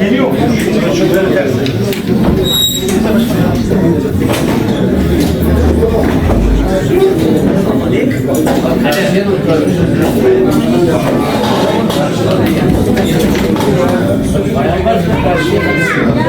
Geliyor. Çocuklar ters. Bayanlar karşıya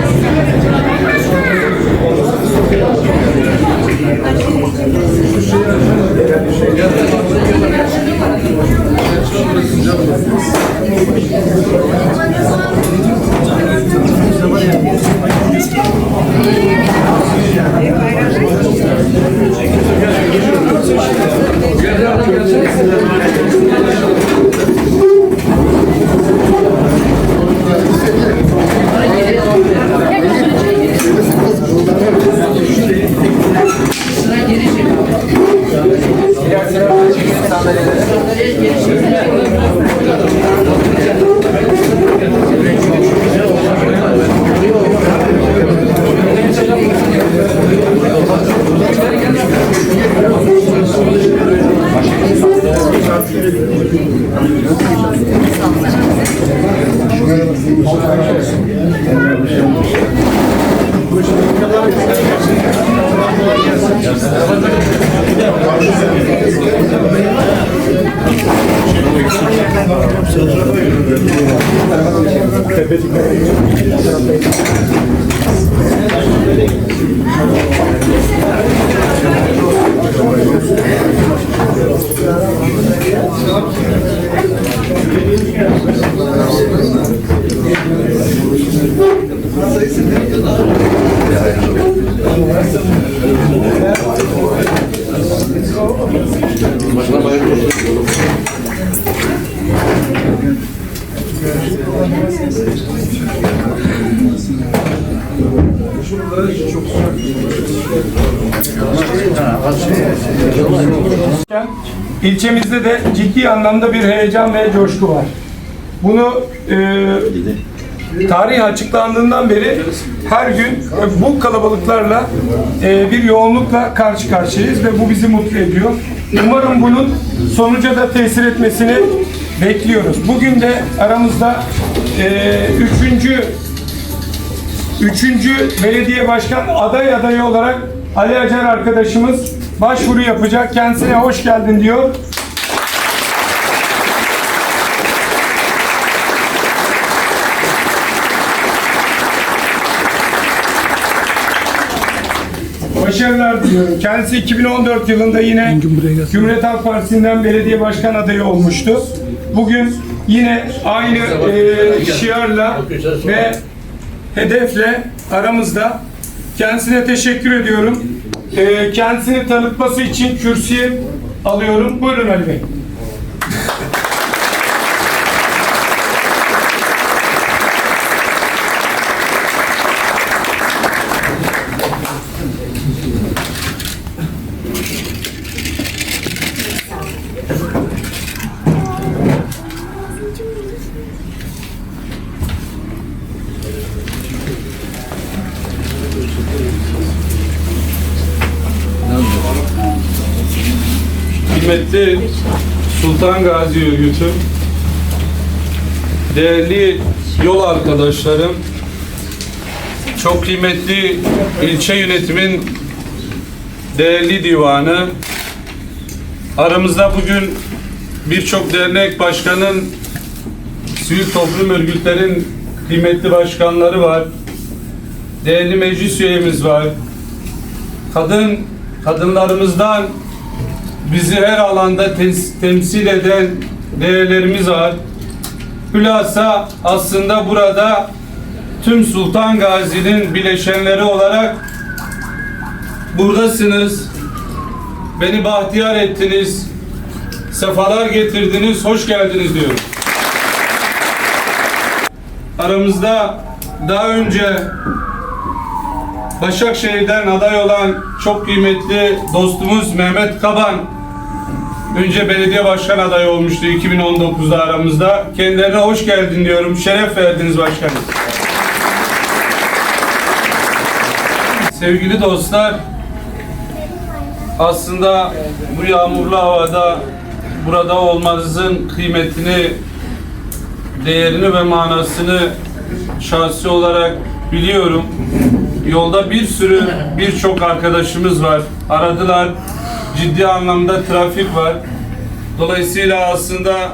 Obrigado. İlçemizde de ciddi anlamda bir heyecan ve coşku var. Bunu e, tarih açıklandığından beri her gün e, bu kalabalıklarla e, bir yoğunlukla karşı karşıyayız ve bu bizi mutlu ediyor. Umarım bunun sonuca da tesir etmesini bekliyoruz. Bugün de aramızda e, üçüncü Üçüncü belediye başkan aday adayı olarak Ali Acar arkadaşımız başvuru yapacak. Kendisine hoş geldin diyor. Başarılar diliyorum. Kendisi 2014 yılında yine Cumhuriyet Halk Partisi'nden belediye başkan adayı olmuştu. Bugün yine aynı e, şiarla ve hedefle aramızda. Kendisine teşekkür ediyorum. Ee, kendisini tanıtması için kürsüye alıyorum. Buyurun Ali Bey. Kıymetli Sultan Gazi Örgütü, değerli yol arkadaşlarım, çok kıymetli ilçe yönetimin değerli divanı, aramızda bugün birçok dernek başkanın, sivil toplum örgütlerin kıymetli başkanları var, değerli meclis üyemiz var, kadın kadınlarımızdan bizi her alanda temsil eden değerlerimiz var. Hülasa aslında burada tüm Sultan Gazi'nin bileşenleri olarak buradasınız. Beni bahtiyar ettiniz. Sefalar getirdiniz. Hoş geldiniz diyorum. aramızda daha önce Başakşehir'den aday olan çok kıymetli dostumuz Mehmet Kaban önce belediye başkan adayı olmuştu 2019'da aramızda. Kendilerine hoş geldin diyorum. Şeref verdiniz başkanım. Sevgili dostlar, aslında bu yağmurlu havada burada olmanızın kıymetini, değerini ve manasını şahsi olarak biliyorum. Yolda bir sürü birçok arkadaşımız var. Aradılar. Ciddi anlamda trafik var. Dolayısıyla aslında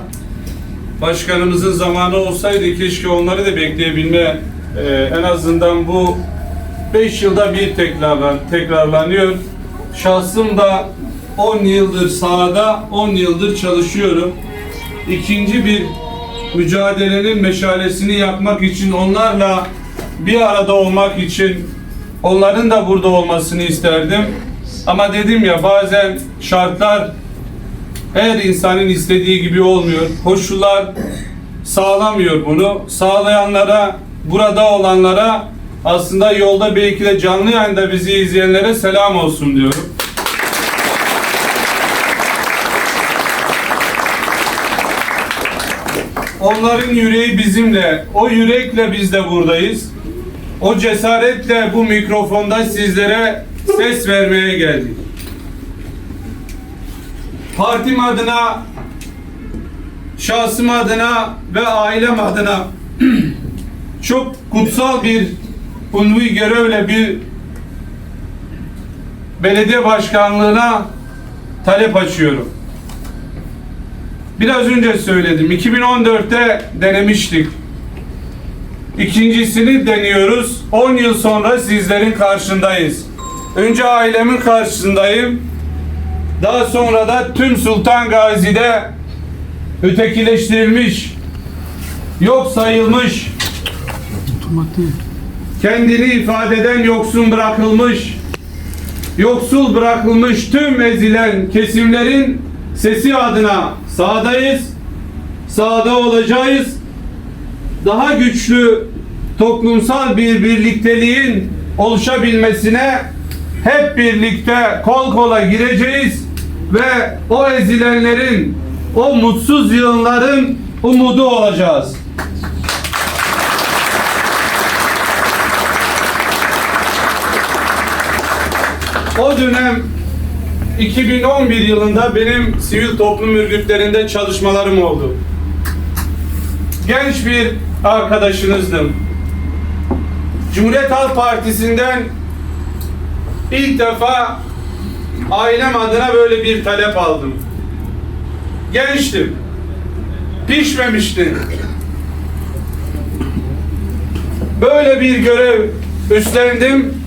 başkanımızın zamanı olsaydı keşke onları da bekleyebilme e, en azından bu 5 yılda bir tekrarlan, tekrarlanıyor. Şahsım da 10 yıldır sahada, 10 yıldır çalışıyorum. İkinci bir mücadelenin meşalesini yakmak için onlarla bir arada olmak için onların da burada olmasını isterdim. Ama dedim ya bazen şartlar her insanın istediği gibi olmuyor. Koşullar sağlamıyor bunu. Sağlayanlara, burada olanlara aslında yolda belki de canlı yayında bizi izleyenlere selam olsun diyorum. Onların yüreği bizimle. O yürekle biz de buradayız. O cesaretle bu mikrofonda sizlere ses vermeye geldik. Partim adına, şahsım adına ve ailem adına çok kutsal bir unvi görevle bir belediye başkanlığına talep açıyorum. Biraz önce söyledim. 2014'te denemiştik. İkincisini deniyoruz. 10 yıl sonra sizlerin karşındayız. Önce ailemin karşısındayım. Daha sonra da tüm Sultan Gazi'de ötekileştirilmiş, yok sayılmış, kendini ifade eden yoksun bırakılmış, yoksul bırakılmış tüm ezilen kesimlerin sesi adına sağdayız, sağda olacağız. Daha güçlü toplumsal bir birlikteliğin oluşabilmesine hep birlikte kol kola gireceğiz ve o ezilenlerin, o mutsuz yığınların umudu olacağız. O dönem 2011 yılında benim sivil toplum örgütlerinde çalışmalarım oldu. Genç bir arkadaşınızdım. Cumhuriyet Halk Partisi'nden ilk defa ailem adına böyle bir talep aldım. Gençtim. Pişmemiştim. Böyle bir görev üstlendim.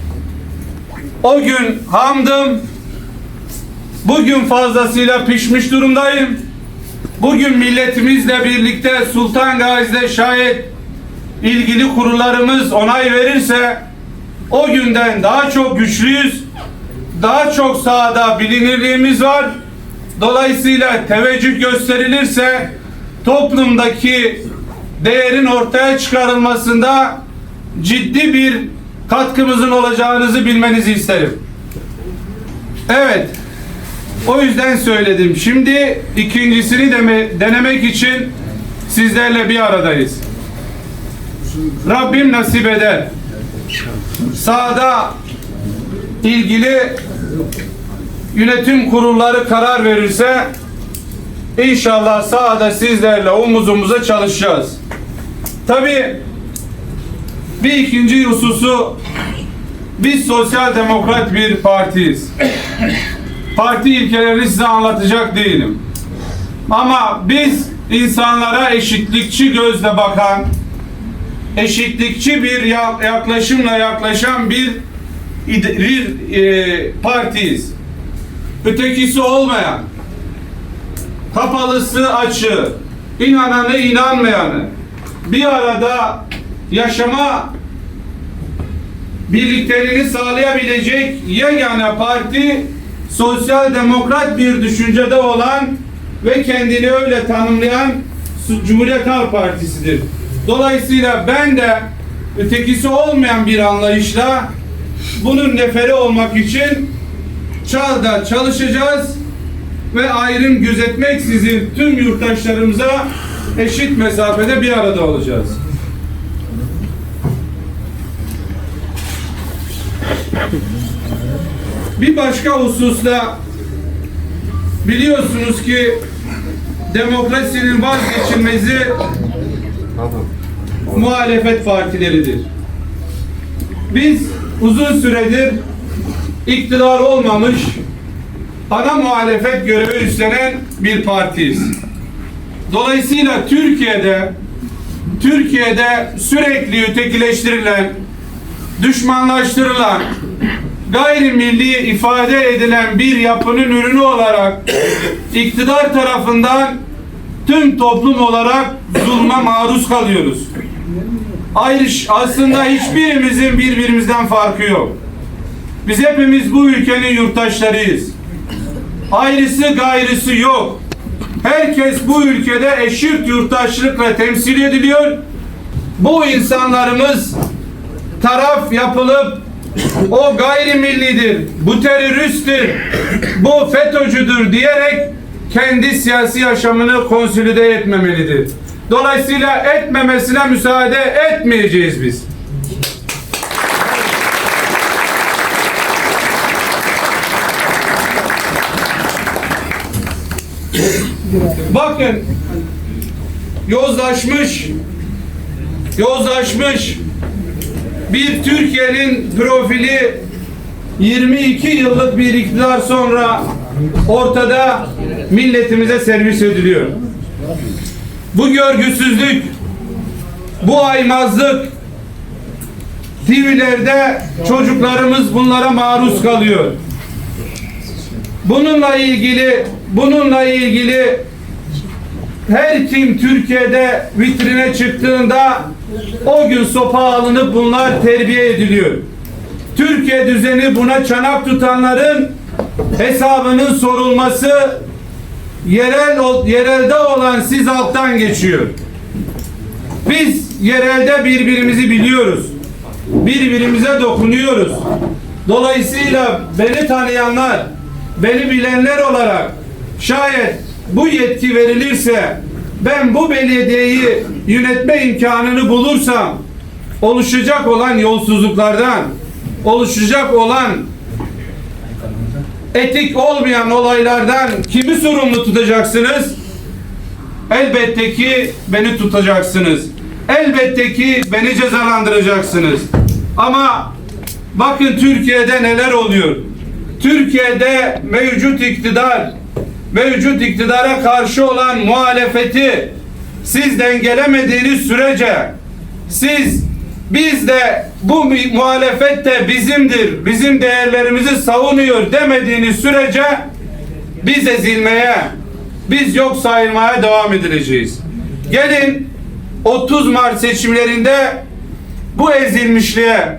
O gün hamdım. Bugün fazlasıyla pişmiş durumdayım. Bugün milletimizle birlikte Sultan Gazi'de şayet ilgili kurullarımız onay verirse o günden daha çok güçlüyüz. Daha çok sahada bilinirliğimiz var. Dolayısıyla teveccüh gösterilirse toplumdaki değerin ortaya çıkarılmasında ciddi bir katkımızın olacağınızı bilmenizi isterim. Evet. O yüzden söyledim. Şimdi ikincisini de denemek için sizlerle bir aradayız. Rabbim nasip eder. Sahada ilgili yönetim kurulları karar verirse inşallah sahada sizlerle omuz çalışacağız. Tabii bir ikinci hususu biz sosyal demokrat bir partiyiz. Parti ilkelerini size anlatacak değilim. Ama biz insanlara eşitlikçi gözle bakan, eşitlikçi bir ya- yaklaşımla yaklaşan bir e, partiyiz. Ötekisi olmayan, kapalısı açı, inananı inanmayanı bir arada yaşama birlikteliğini sağlayabilecek yegane parti sosyal demokrat bir düşüncede olan ve kendini öyle tanımlayan Cumhuriyet Halk Partisi'dir. Dolayısıyla ben de ötekisi olmayan bir anlayışla bunun neferi olmak için çağda çalışacağız ve ayrım gözetmeksizin tüm yurttaşlarımıza eşit mesafede bir arada olacağız. Bir başka hususta biliyorsunuz ki demokrasinin vazgeçilmezi muhalefet partileridir. Biz uzun süredir iktidar olmamış ana muhalefet görevi üstlenen bir partiyiz. Dolayısıyla Türkiye'de Türkiye'de sürekli ötekileştirilen, düşmanlaştırılan, gayrimilli ifade edilen bir yapının ürünü olarak iktidar tarafından tüm toplum olarak zulma maruz kalıyoruz. Ayrış aslında hiçbirimizin birbirimizden farkı yok. Biz hepimiz bu ülkenin yurttaşlarıyız. Ayrısı gayrısı yok. Herkes bu ülkede eşit yurttaşlıkla temsil ediliyor. Bu insanlarımız taraf yapılıp o gayrimillidir, bu teröristtir, bu FETÖ'cüdür diyerek kendi siyasi yaşamını konsolide etmemelidir. Dolayısıyla etmemesine müsaade etmeyeceğiz biz. Bakın yozlaşmış yozlaşmış bir Türkiye'nin profili 22 yıllık bir iktidar sonra ortada milletimize servis ediliyor. Bu görgüsüzlük, bu aymazlık TV'lerde çocuklarımız bunlara maruz kalıyor. Bununla ilgili bununla ilgili her kim Türkiye'de vitrine çıktığında o gün sopa alınıp bunlar terbiye ediliyor. Türkiye düzeni buna çanak tutanların hesabının sorulması yerel yerelde olan siz alttan geçiyor. Biz yerelde birbirimizi biliyoruz. Birbirimize dokunuyoruz. Dolayısıyla beni tanıyanlar, beni bilenler olarak şayet bu yetki verilirse ben bu belediyeyi yönetme imkanını bulursam oluşacak olan yolsuzluklardan, oluşacak olan etik olmayan olaylardan kimi sorumlu tutacaksınız? Elbette ki beni tutacaksınız. Elbette ki beni cezalandıracaksınız. Ama bakın Türkiye'de neler oluyor. Türkiye'de mevcut iktidar, mevcut iktidara karşı olan muhalefeti siz dengelemediğiniz sürece siz biz de bu mu- muhalefet de bizimdir, bizim değerlerimizi savunuyor demediğiniz sürece biz ezilmeye, biz yok sayılmaya devam edileceğiz. Gelin 30 Mart seçimlerinde bu ezilmişliğe,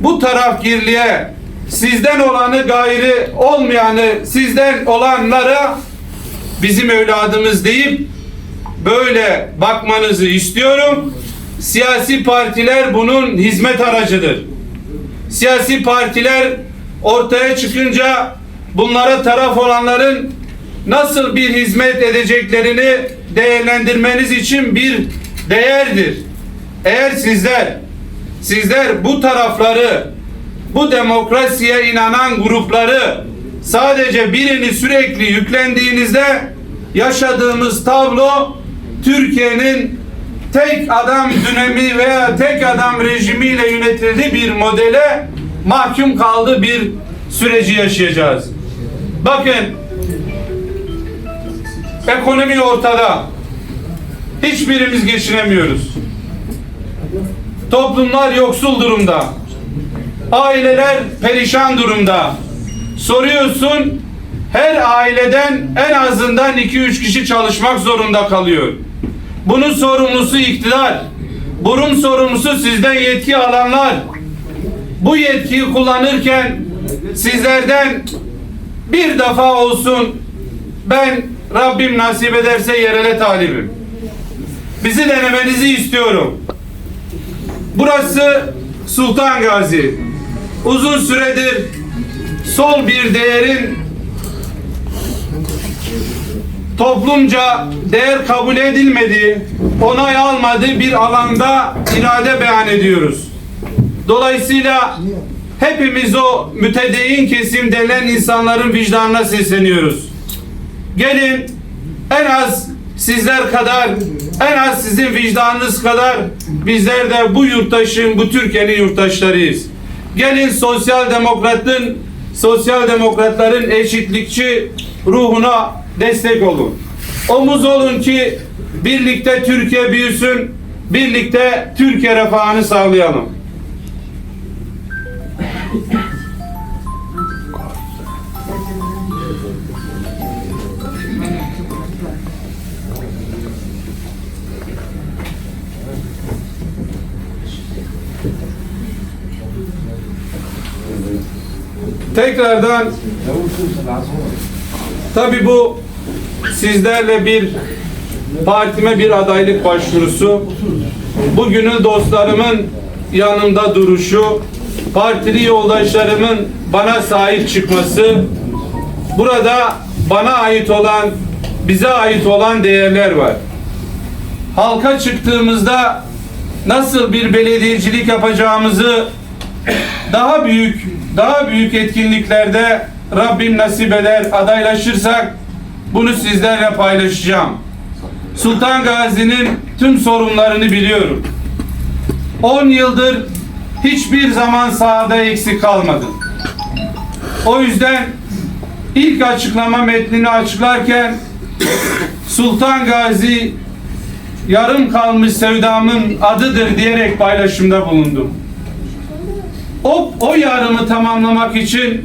bu tarafgirliğe, sizden olanı gayri olmayanı sizden olanlara bizim evladımız deyip böyle bakmanızı istiyorum. Siyasi partiler bunun hizmet aracıdır. Siyasi partiler ortaya çıkınca bunlara taraf olanların nasıl bir hizmet edeceklerini değerlendirmeniz için bir değerdir. Eğer sizler sizler bu tarafları bu demokrasiye inanan grupları sadece birini sürekli yüklendiğinizde yaşadığımız tablo Türkiye'nin tek adam dönemi veya tek adam rejimiyle yönetildiği bir modele mahkum kaldığı bir süreci yaşayacağız. Bakın ekonomi ortada. Hiçbirimiz geçinemiyoruz. Toplumlar yoksul durumda. Aileler perişan durumda. Soruyorsun her aileden en azından 2-3 kişi çalışmak zorunda kalıyor. Bunun sorumlusu iktidar. Bunun sorumlusu sizden yetki alanlar. Bu yetkiyi kullanırken sizlerden bir defa olsun ben Rabbim nasip ederse yerele talibim. bizi denemenizi istiyorum. Burası Sultan Gazi. Uzun süredir sol bir değerin toplumca değer kabul edilmediği, onay almadığı bir alanda irade beyan ediyoruz. Dolayısıyla hepimiz o mütedeyyin kesim denilen insanların vicdanına sesleniyoruz. Gelin en az sizler kadar, en az sizin vicdanınız kadar bizler de bu yurttaşın, bu Türkiye'nin yurttaşlarıyız. Gelin sosyal demokratın, sosyal demokratların eşitlikçi ruhuna destek olun. Omuz olun ki birlikte Türkiye büyüsün, birlikte Türkiye refahını sağlayalım. Tekrardan tabi bu sizlerle bir partime bir adaylık başvurusu. Bugünün dostlarımın yanımda duruşu, partili yoldaşlarımın bana sahip çıkması, burada bana ait olan, bize ait olan değerler var. Halka çıktığımızda nasıl bir belediyecilik yapacağımızı daha büyük daha büyük etkinliklerde Rabbim nasip eder adaylaşırsak bunu sizlerle paylaşacağım. Sultan Gazi'nin tüm sorunlarını biliyorum. 10 yıldır hiçbir zaman sahada eksik kalmadım. O yüzden ilk açıklama metnini açıklarken Sultan Gazi yarım kalmış sevdamın adıdır diyerek paylaşımda bulundum. O, o yarımı tamamlamak için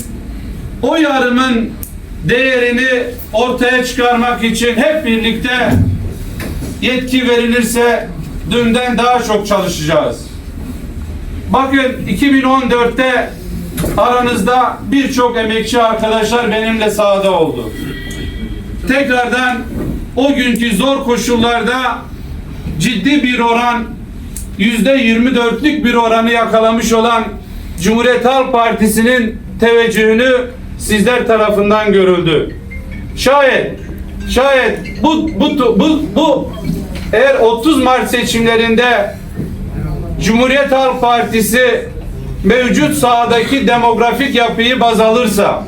o yarımın değerini ortaya çıkarmak için hep birlikte yetki verilirse dünden daha çok çalışacağız. Bakın 2014'te aranızda birçok emekçi arkadaşlar benimle sahada oldu. Tekrardan o günkü zor koşullarda ciddi bir oran yüzde 24'lük bir oranı yakalamış olan Cumhuriyet Halk Partisi'nin teveccühünü sizler tarafından görüldü. Şayet şayet bu bu bu, bu eğer 30 Mart seçimlerinde Cumhuriyet Halk Partisi mevcut sahadaki demografik yapıyı baz alırsa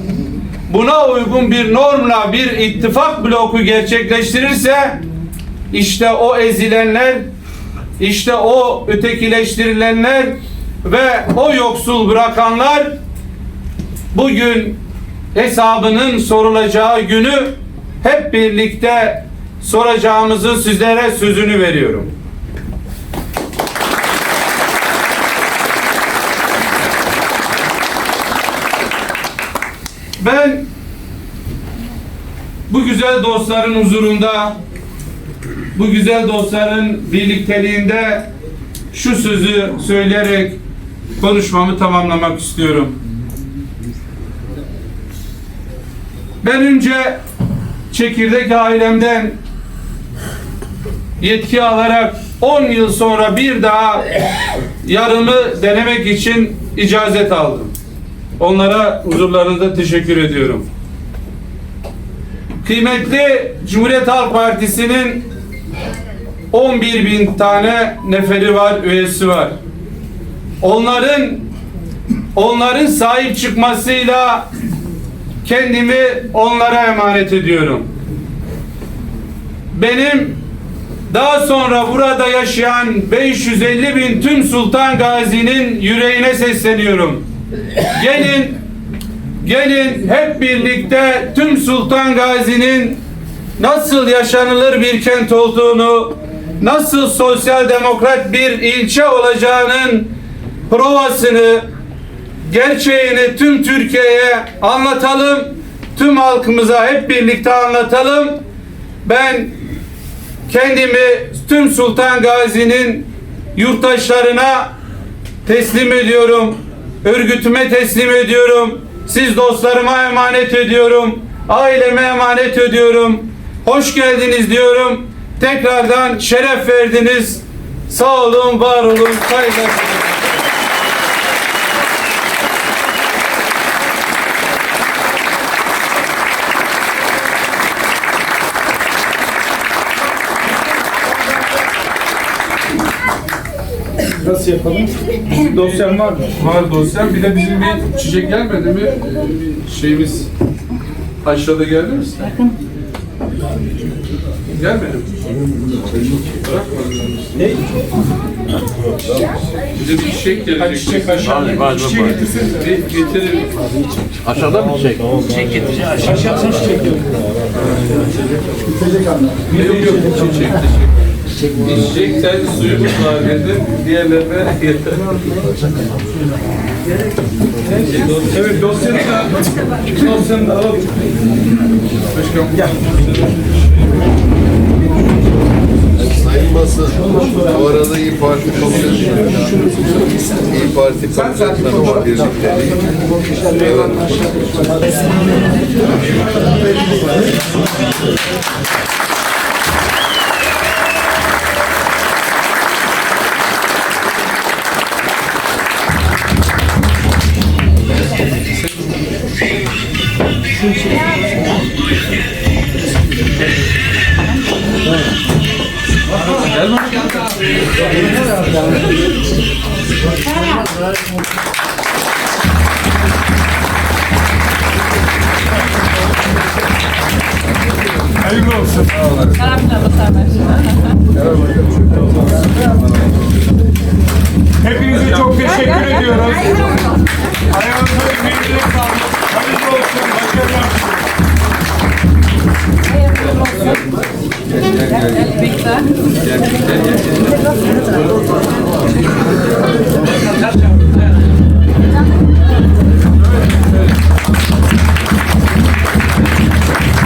buna uygun bir normla bir ittifak bloku gerçekleştirirse işte o ezilenler işte o ötekileştirilenler ve o yoksul bırakanlar bugün hesabının sorulacağı günü hep birlikte soracağımızın sizlere sözünü veriyorum. Ben bu güzel dostların huzurunda bu güzel dostların birlikteliğinde şu sözü söyleyerek konuşmamı tamamlamak istiyorum. Ben önce çekirdek ailemden yetki alarak 10 yıl sonra bir daha yarımı denemek için icazet aldım. Onlara huzurlarınızda teşekkür ediyorum. Kıymetli Cumhuriyet Halk Partisi'nin 11 bin tane neferi var, üyesi var. Onların onların sahip çıkmasıyla kendimi onlara emanet ediyorum. Benim daha sonra burada yaşayan 550 bin tüm Sultan Gazi'nin yüreğine sesleniyorum. Gelin, gelin hep birlikte tüm Sultan Gazi'nin nasıl yaşanılır bir kent olduğunu, nasıl sosyal demokrat bir ilçe olacağının provasını, gerçeğini tüm Türkiye'ye anlatalım. Tüm halkımıza hep birlikte anlatalım. Ben kendimi tüm Sultan Gazi'nin yurttaşlarına teslim ediyorum. Örgütüme teslim ediyorum. Siz dostlarıma emanet ediyorum. Aileme emanet ediyorum. Hoş geldiniz diyorum. Tekrardan şeref verdiniz. Sağ olun, var olun, saygılar. Nasıl yapalım? Dosyam var mı? Var dosyam. Bir de bizim bir çiçek gelmedi mi? Ee, Bir şeyimiz aşağıda geldi mi size? Gelmedi mi? Ne? Bize bir çiçek gelecek. Çiçek aşağı. Çiçeği getirsenize. Bir getirin. Aşağıda mı çiçek? Aşağısına çiçek yok. Yok yok çiçek çiçek. İçecekten suyumuz var dedim. Diğerlerine yeter. Evet dosyanı da dosyanı da alalım. Başkanım. Gel. Sayın basın, bu arada İyi Parti konuşuyor. İyi Parti konuşanları var birlikte. Hayırlı olsun. Hepinize çok teşekkür ediyoruz. Ayağınıza emeğinize sağlık. Hayırlı olsun. Başarılar. Ali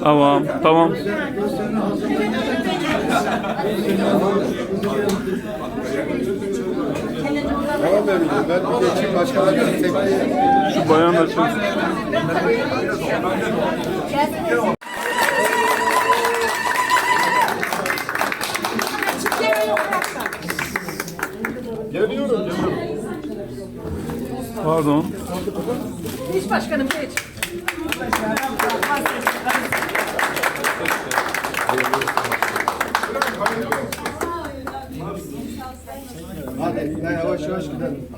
Tamam, tamam. Çok memnunum. Ben bir geçeyim başkalarına tek Şu bayan da çok. Pardon. Hiç başkanım hiç. Hadi yavaş yavaş gidelim.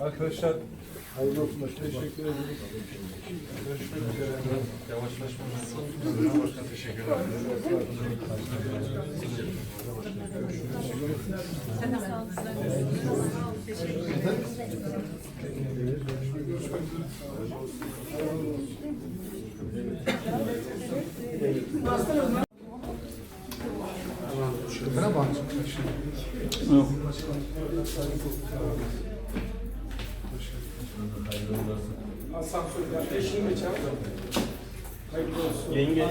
Arkadaşlar Yok. Asansörler eşini de çağır. Hayırlı olsun. Yenge.